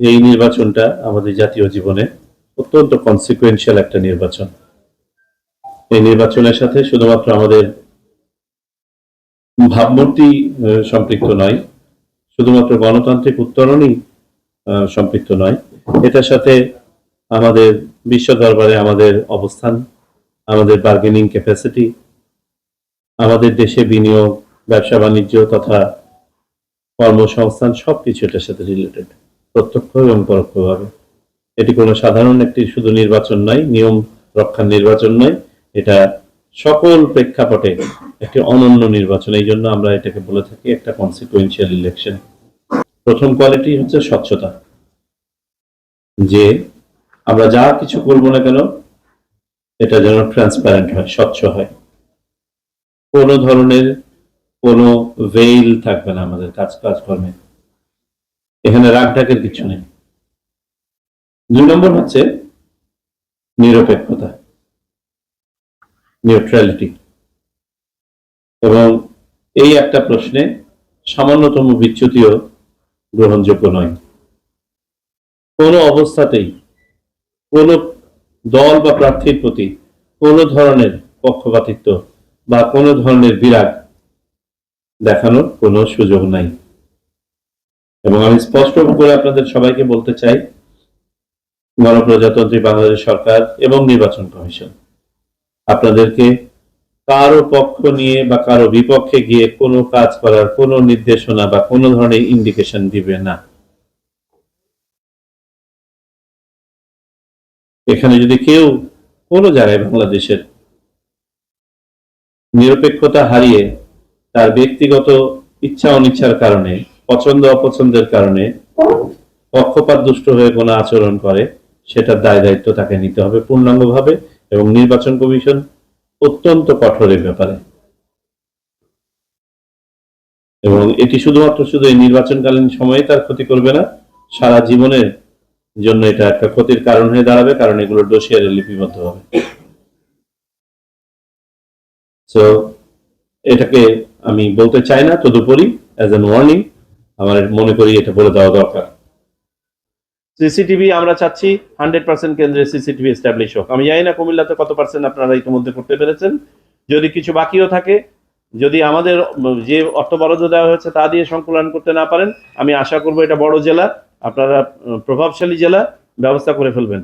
এই নির্বাচনটা আমাদের জাতীয় জীবনে অত্যন্ত কনসিকুয়েন্সিয়াল একটা নির্বাচন। এই নির্বাচনের সাথে শুধুমাত্র আমাদের ভাবমূর্তি সম্পৃক্ত নয়, শুধুমাত্র গণতান্ত্রিক উত্তরণই সম্পৃক্ত নয়, এটার সাথে আমাদের বিশ্ব দরবারে আমাদের অবস্থান, আমাদের বার্গেনিং ক্যাপাসিটি আমাদের দেশে বিনিয়োগ, ব্যবসা বাণিজ্য তথা কর্মসংস্থান সবকিছু এটার সাথে রিলেটেড প্রত্যক্ষ এবং পরোক্ষভাবে এটি কোনো সাধারণ একটি শুধু নির্বাচন নয়, নিয়ম রক্ষার নির্বাচন নয়। এটা সকল প্রেক্ষাপটে একটি অনন্য নির্বাচন। এই জন্য আমরা এটাকে বলে থাকি একটা কনসিকুয়েন্সিয়াল ইলেকশন প্রথম কোয়ালিটি হচ্ছে স্বচ্ছতা। যে আমরা যা কিছু করব না কেন, এটা যেন ট্রান্সপারেন্ট হয়, স্বচ্ছ হয়। কোনো ধরনের কোনো ভেইল থাকবে না আমাদের কাজ কাজকর্মে এখানে রাগ ঢাকের কিছু নেই। দুই নম্বর হচ্ছে নিরপেক্ষতা নিউট্রালিটি এবং এই একটা প্রশ্নে সামান্যতম বিচ্যুতিও গ্রহণযোগ্য নয়। কোনো অবস্থাতেই কোনো দল বা প্রার্থীর প্রতি কোনো ধরনের পক্ষপাতিত্ব বা কোনো ধরনের বিরাগ দেখানোর কোনো সুযোগ নাই। এবং আমি স্পষ্ট করে আপনাদের সবাইকে বলতে চাই, গণপ্রজাতন্ত্রী বাংলাদেশ সরকার এবং নির্বাচন কমিশন, আপনাদেরকে কারও পক্ষ নিয়ে বা কারও বিপক্ষে গিয়ে কোনো কাজ করার কোনো নির্দেশনা বা কোনো ধরনের ইন্ডিকেশন দিবে না। এখানে যদি কেউ কোনো জায়গায় বাংলাদেশের নিরপেক্ষতা হারিয়ে তার ব্যক্তিগত ইচ্ছা অনিচ্ছার কারণে পছন্দ, অপছন্দের কারণে পক্ষপাত দুষ্ট হয়ে কোনো আচরণ করে, সেটার দায় দায়িত্ব তাকে নিতে হবে পূর্ণাঙ্গভাবে এবং নির্বাচন কমিশন অত্যন্ত কঠোর এ ব্যাপারে। এবং এটি শুধুমাত্র শুধু এই নির্বাচনকালীন সময়ে তার ক্ষতি করবে না, সারা জীবনের জন্য এটা একটা ক্ষতির কারণ হয়ে দাঁড়াবে, কারণ এগুলো ডোসিয়ারে লিপিবদ্ধ হবে। সো এটাকে আমি বলতে চাই না, তদুপরি অ্যাজ এন ওয়ার্নিং আমার মনে করি এটা বলে দেওয়া দরকার। সিসিটিভি আমরা চাচ্ছি, হান্ড্রেড পার্সেন্ট কেন্দ্রে সিসিটিভি এস্টাবলিশ হোক। আমি জানি না কুমিল্লাতে কত পার্সেন্ট আপনারা ইতিমধ্যে করতে পেরেছেন। যদি কিছু বাকিও থাকে, যদি আমাদের যে অর্থ বরাদ্দ দেওয়া হয়েছে তা দিয়ে সংকুলন করতে না পারেন, আমি আশা করব এটা বড় জেলা, আপনারা প্রভাবশালী জেলা, ব্যবস্থা করে ফেলবেন।